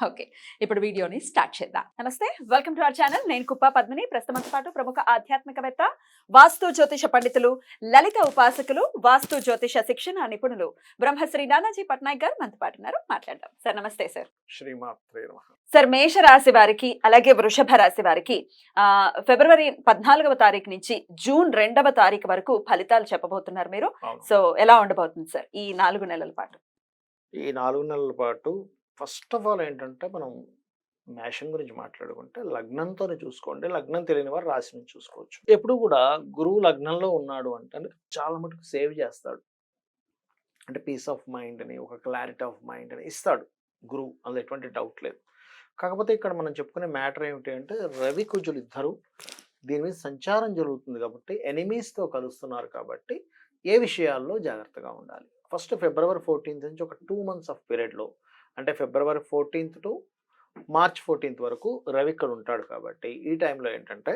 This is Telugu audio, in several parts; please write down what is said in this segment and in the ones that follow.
ఓకే ఇప్పుడు వీడియోని స్టార్ట్ చేద్దాం. నమస్తే వెల్కమ్ టు అవర్ ఛానల్. నేను కుప్ప పద్మిని. ప్రస్తుతంతో పాటు ప్రముఖ ఆధ్యాత్మికవేత్త వాస్తు జ్యోతిష పండితులు లలిత ఉపాసకులు వాస్తు జ్యోతిష శిక్షణ నిపుణులు బ్రహ్మశ్రీ నానాజీ పట్నాయక్ గారు మనతో పాటు ఉన్నారు. మాట్లాడదాం. సార్ నమస్తే సార్. సార్ మేష రాశి వారికి అలాగే వృషభ రాశి వారికి ఆ, ఫిబ్రవరి పద్నాలుగవ తారీఖు నుంచి జూన్ రెండవ తారీఖు వరకు ఫలితాలు చెప్పబోతున్నారు మీరు. సో ఎలా ఉండబోతుంది సార్ ఈ నాలుగు నెలల పాటు? ఈ నాలుగు నెలల పాటు ఫస్ట్ ఆఫ్ ఆల్ ఏంటంటే మనం మేషం గురించి మాట్లాడుకుంటే లగ్నంతోనే చూసుకోండి. లగ్నం తెలియని వారు రాశి నుంచి చూసుకోవచ్చు. ఎప్పుడు కూడా గురువు లగ్నంలో ఉన్నాడు అంటే అంటే చాలా మటుకు సేవ్ చేస్తాడు. అంటే పీస్ ఆఫ్ మైండ్ అని ఒక క్లారిటీ ఆఫ్ మైండ్ అని ఇస్తాడు గురువు. అందులో ఎటువంటి డౌట్ లేదు. కాకపోతే ఇక్కడ మనం చెప్పుకునే మ్యాటర్ ఏమిటి అంటే రవి కుజులు ఇద్దరు దీని మీద సంచారం జరుగుతుంది కాబట్టి ఎనిమీస్తో కలుస్తున్నారు కాబట్టి ఏ విషయాల్లో జాగ్రత్తగా ఉండాలి? ఫస్ట్ ఫిబ్రవరి ఫోర్టీన్త్ నుంచి ఒక టూ మంత్స్ ఆఫ్ పీరియడ్లో అంటే February fourteenth to March fourteenth వరకు రవి ఇక్కడ ఉంటాడు కాబట్టి ఈ టైంలో ఏంటంటే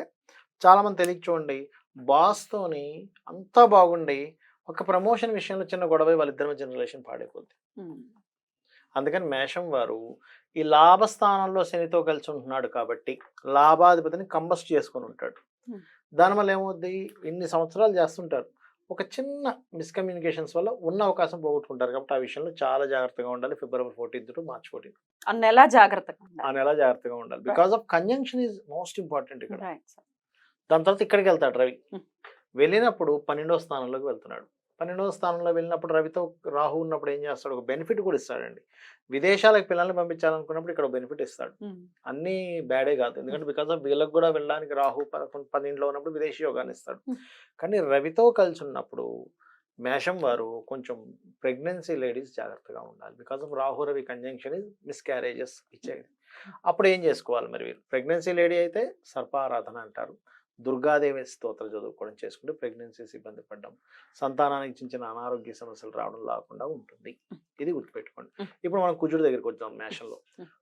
చాలామంది తెలియక చూడండి బాస్తోని అంతా బాగుండి ఒక ప్రమోషన్ విషయంలో చిన్న గొడవ వాళ్ళిద్దరి మధ్య రిలేషన్ పాడైపోద్ది. అందుకని మేషం వారు ఈ లాభస్థానంలో శనితో కలిసి ఉంటున్నాడు కాబట్టి లాభాధిపతిని కంబస్ట్ చేసుకొని ఉంటాడు. దానివల్ల ఏమవుద్ది? ఇన్ని సంవత్సరాలు చేస్తుంటారు. ఒక చిన్న మిస్కమ్యూనికేషన్స్ వల్ల ఉన్న అవకాశం పోగొట్టుకుంటారు కాబట్టి ఆ విషయంలో చాలా జాగ్రత్తగా ఉండాలి. February fourteenth to March fourteenth ఆ నెల జాగ్రత్తగా ఆ. నెల జాగ్రత్తగా ఉండాలి. Because of conjunction is most important ఇక్కడ. దాని తర్వాత ఇక్కడికి వెళ్తాడు రవి. వెళ్ళినప్పుడు పన్నెండవ స్థానంలోకి వెళ్తున్నాడు. పన్నెండవ స్థానంలో వెళ్ళినప్పుడు రవితో రాహు ఉన్నప్పుడు ఏం చేస్తాడు? ఒక బెనిఫిట్ కూడా ఇస్తాడండి. విదేశాలకు పిల్లల్ని పంపించాలనుకున్నప్పుడు ఇక్కడ బెనిఫిట్ ఇస్తాడు. అన్నీ బ్యాడే కాదు. ఎందుకంటే బికాస్ ఆఫ్ వీళ్ళకి కూడా వెళ్ళడానికి రాహు పదకొండు పన్నెండులో ఉన్నప్పుడు విదేశీ యోగాన్ని ఇస్తాడు. కానీ రవితో కలిసి ఉన్నప్పుడు మేషం వారు కొంచెం ప్రెగ్నెన్సీ లేడీస్ జాగ్రత్తగా ఉండాలి. Because of Rahu Ravi conjunction is miscarriages ఇచ్చేది అప్పుడు ఏం చేసుకోవాలి మరి వీరు ప్రెగ్నెన్సీ లేడీ అయితే సర్పారాధన అంటారు. దుర్గాదేవి స్తోత్ర చదువుకోవడం చేసుకుంటే ప్రెగ్నెన్సీస్ ఇబ్బంది పడ్డం సంతానానికి చిన్న చిన్న అనారోగ్య సమస్యలు రావడం లేకుండా ఉంటుంది. ఇది గుర్తుపెట్టుకోండి. ఇప్పుడు మనం కుజుడు దగ్గరికి వచ్చాం మేషంలో.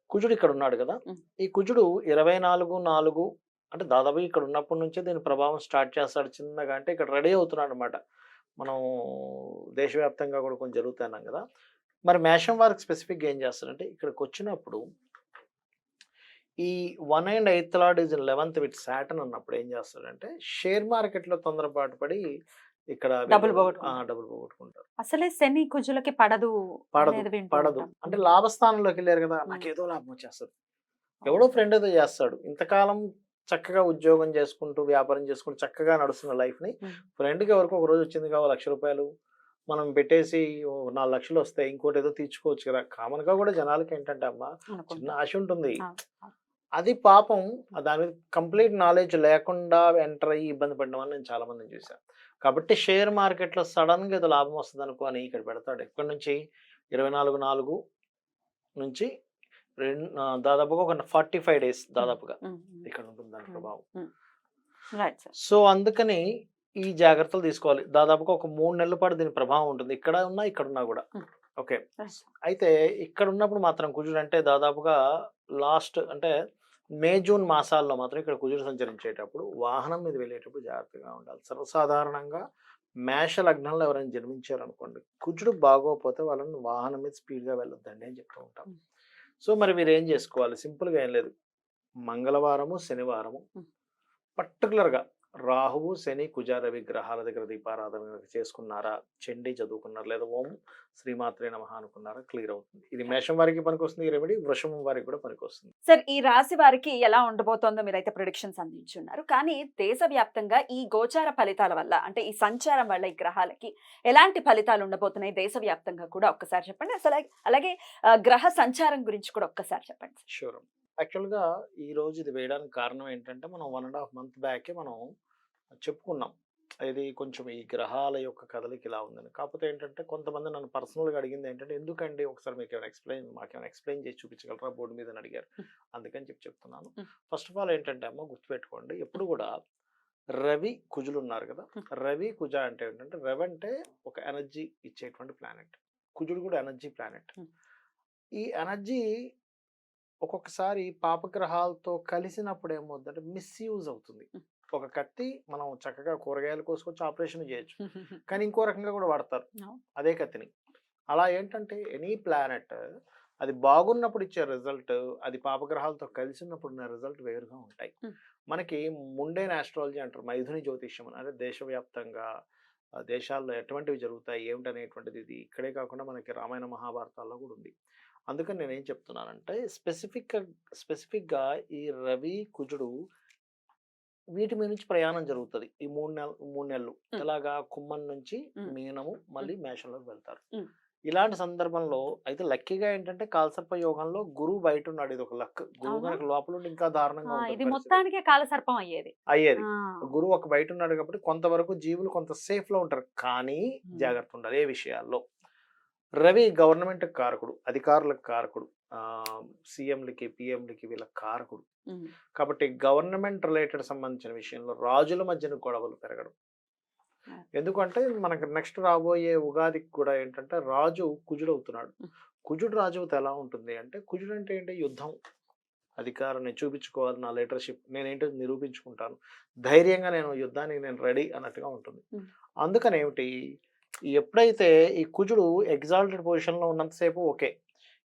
కుజుడు ఇక్కడ ఉన్నాడు కదా. ఈ కుజుడు ఇరవై నాలుగు నాలుగు అంటే దాదాపు ఇక్కడ ఉన్నప్పటి నుంచే దీని ప్రభావం స్టార్ట్ చేస్తాడు చిన్నగా అంటే ఇక్కడ రెడీ అవుతున్నాడు అనమాట మనం దేశవ్యాప్తంగా కూడా కొంచెం జరుగుతున్నాం కదా? మరి మేషం వారికి స్పెసిఫిక్గా ఏం చేస్తాడంటే ఇక్కడికి వచ్చినప్పుడు ఈ one and eighth lord is eleventh with Saturn అన్నప్పుడు ఏం చేస్తాడంటే షేర్ మార్కెట్లో తొందరపాటు పడి ఇక్కడ డబ్బులు వీళ్ళు- పోగొట్టుకుంటారు. ఆ, డబ్బులు పోగొట్టుకుంటారు అసలే శని కుజులకి పడదు పడదు పడదు. అంటే లాభస్థానంలోకి వెళ్ళారు కదా నాకు ఏదో లాభం వచ్చేస్తుంది ఎవడో ఫ్రెండ్ ఏదో చేస్తాడు ఇంతకాలం చక్కగా ఉద్యోగం చేసుకుంటూ వ్యాపారం చేసుకుంటూ చక్కగా నడుస్తున్న life ని Hmm. ఫ్రెండ్కి ఎవరికో ఒక రోజు వచ్చింది కావాలి లక్ష రూపాయలు మనం పెట్టేసి నాలుగు లక్షలు వస్తాయి ఇంకోటి ఏదో తీర్చుకోవచ్చు కదా కామన్గా కూడా జనాలకి ఏంటంటే అమ్మా. చిన్న ఆశ ఉంటుంది. అది పాపం దాని మీద కంప్లీట్ నాలెడ్జ్ లేకుండా ఎంటర్ అయ్యి ఇబ్బంది వల్ల నేను చాలా మందిని చూశాను కాబట్టి షేర్ మార్కెట్లో సడన్గా ఏదో లాభం వస్తుంది అనుకోని ఇక్కడ పెడతాడు. ఎక్కడి నుంచి? ఇరవై నాలుగు నాలుగు నుంచి రెండు దాదాపుగా ఒక ఫార్టీ ఫైవ్ డేస్ దాదాపుగా. ఇక్కడ ఉంటుంది దాని. ప్రభావం. సో అందుకని ఈ జాగ్రత్తలు తీసుకోవాలి. దాదాపుగా ఒక మూడు నెలల పాటు దీని ప్రభావం ఉంటుంది. ఇక్కడ ఉన్నా ఇక్కడ ఉన్నా కూడా. ఓకే. అయితే ఇక్కడ ఉన్నప్పుడు మాత్రం కుజుడు అంటే దాదాపుగా లాస్ట్ అంటే మే జూన్ మాసాల్లో మాత్రం ఇక్కడ కుజుడు సంచరించేటప్పుడు వాహనం మీద వెళ్ళేటప్పుడు జాగ్రత్తగా ఉండాలి సర్వసాధారణంగా మేష లగ్నంలో ఎవరైనా జన్మించారు అనుకోండి కుజుడు బాగోకపోతే వాళ్ళని వాహనం మీద స్పీడ్గా వెళ్ళొద్దండి అని చెప్తూ ఉంటాం. సో మరి మీరు ఏం చేసుకోవాలి సింపుల్గా ఏం లేదు మంగళవారము శనివారము. పర్టికులర్గా రాహువు శని కుజ రవి గ్రహాల దగ్గర దీపారాధన చేసుకున్నారా? చండీ చదువుకున్నారు? లేదా ఓం శ్రీమాత్రే నమః అనుకున్నారా? క్లియర్ అవుతుంది. ఇది మేషం వారికి పనికొస్తుంది ఈ రెమెడీ వృషభం వారికి కూడా పనికొస్తుంది. సార్ ఈ రాశి వారికి ఎలా ఉండబోతోందో మీరైతే ప్రొడిక్షన్స్ అందించున్నారు. కానీ దేశవ్యాప్తంగా ఈ గోచార ఫలితాల వల్ల అంటే ఈ సంచారం వల్ల ఈ గ్రహాలకి ఎలాంటి ఫలితాలు ఉండబోతున్నాయి? దేశవ్యాప్తంగా కూడా ఒక్కసారి చెప్పండి. అసలు అలాగే గ్రహ సంచారం గురించి కూడా ఒక్కసారి చెప్పండి. షూర్ యాక్చువల్గా ఈ రోజు ఇది వేయడానికి కారణం ఏంటంటే మనం వన్ అండ్ హాఫ్ మంత్ బ్యాకే మనం చెప్పుకున్నాం ఇది కొంచెం ఈ గ్రహాల యొక్క కదలిక ఇలా ఉందని కాకపోతే ఏంటంటే కొంతమంది నన్ను పర్సనల్గా అడిగింది ఏంటంటే ఎందుకండి ఒకసారి మీకు ఏమైనా ఎక్స్ప్లెయిన్ మాకేమైనా ఎక్స్ప్లెయిన్ చేసి చూపించగలరా బోర్డు మీద అడిగారు. అందుకని చెప్పి చెప్తున్నాను. ఫస్ట్ ఆఫ్ ఆల్ ఏంటంటే అమ్మ గుర్తుపెట్టుకోండి ఎప్పుడు కూడా రవి కుజులు ఉన్నారు కదా. రవి కుజ అంటే ఏంటంటే రవి అంటే ఒక ఎనర్జీ ఇచ్చేటువంటి ప్లానెట్ కుజుడు కూడా ఎనర్జీ ప్లానెట్. ఈ ఎనర్జీ ఒక్కొక్కసారి పాపగ్రహాలతో కలిసినప్పుడు ఏమవుతుందంటే మిస్యూజ్ అవుతుంది. ఒక కత్తి మనం చక్కగా కూరగాయలు కోసుకొచ్చి ఆపరేషన్ చేయొచ్చు. కానీ ఇంకో రకంగా కూడా వాడతారు. అదే కత్తిని. అలా ఏంటంటే ఎనీ ప్లానెట్ అది బాగున్నప్పుడు ఇచ్చే రిజల్ట్ అది పాపగ్రహాలతో కలిసి ఉన్నప్పుడు ఉన్న రిజల్ట్ వేరుగా ఉంటాయి. మనకి ముండేన్ ఆస్ట్రాలజీ అంటారు మైథుని జ్యోతిష్యం అని. అంటే దేశవ్యాప్తంగా దేశాల్లో ఎటువంటివి జరుగుతాయి ఏమిటనేటువంటిది ఇది ఇక్కడే కాకుండా మనకి రామాయణ మహాభారతాల్లో కూడా ఉంది. అందుకని నేను ఏం చెప్తున్నానంటే స్పెసిఫిక్ స్పెసిఫిక్గా ఈ రవి కుజుడు వీటి మీద నుంచి ప్రయాణం జరుగుతుంది. ఈ మూడు నెల మూడు నెలలు. మ్. ఎలాగా కుమ్మం నుంచి. మీనము మళ్ళీ మేషంలోకి వెళ్తారు. ఇలాంటి సందర్భంలో అయితే లక్కీగా ఏంటంటే కాల్సర్ప యోగంలో గురువు బయట ఉన్నాడు ఇది ఒక లక్. గురువు? కనుక లోపల ఇంకా దారుణంగా ఇది. మొత్తానికే కాలసర్పం అయ్యేది. అయ్యేది. గురువు ఒక బయట ఉన్నాడు కాబట్టి కొంతవరకు జీవులు కొంత సేఫ్లో ఉంటారు. కానీ. జాగ్రత్త ఉండాలి ఏ విషయాల్లో. రవి గవర్నమెంట్ కారకుడు అధికారులకు కారకుడు. సీఎంలకి పిఎంలకి వీళ్ళ కారకుడు కాబట్టి గవర్నమెంట్ రిలేటెడ్ సంబంధించిన విషయంలో రాజుల మధ్యన గొడవలు పెరగడం. ఎందుకంటే మనకు నెక్స్ట్ రాబోయే ఉగాదికి కూడా ఏంటంటే రాజు కుజుడు అవుతున్నాడు ఉం. కుజుడు రాజు అవుతే ఎలా ఉంటుంది అంటే కుజుడు అంటే ఏంటి? యుద్ధం. అధికారాన్ని చూపించుకోవాలి నా లీడర్షిప్. నేనేంటో నిరూపించుకుంటాను. ధైర్యంగా నేను యుద్ధానికి నేను రెడీ అన్నట్టుగా ఉంటుంది. అందుకని ఏమిటి ఎప్పుడైతే ఈ కుజుడు ఎగ్జాల్టెడ్ పొజిషన్లో ఉన్నంతసేపు ఓకే.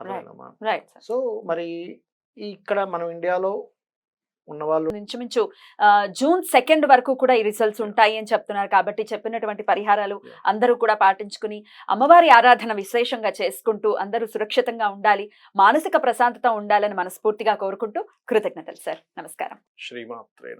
అర్థమైందమ్మా రైట్ సార్ సో మరి ఇక్కడ మనం ఇండియాలో ఉన్న వాళ్ళు ఇంచుమించు ఆ, జూన్ సెకండ్ వరకు కూడా ఈ రిజల్ట్స్ ఉంటాయి అని చెప్తున్నారు కాబట్టి చెప్పినటువంటి పరిహారాలు. అందరూ కూడా పాటించుకుని అమ్మవారి ఆరాధన విశేషంగా చేసుకుంటూ అందరూ సురక్షితంగా ఉండాలి మానసిక ప్రశాంతత ఉండాలని మనస్ఫూర్తిగా కోరుకుంటూ కృతజ్ఞతలు సార్ నమస్కారం. శ్రీమాత్రే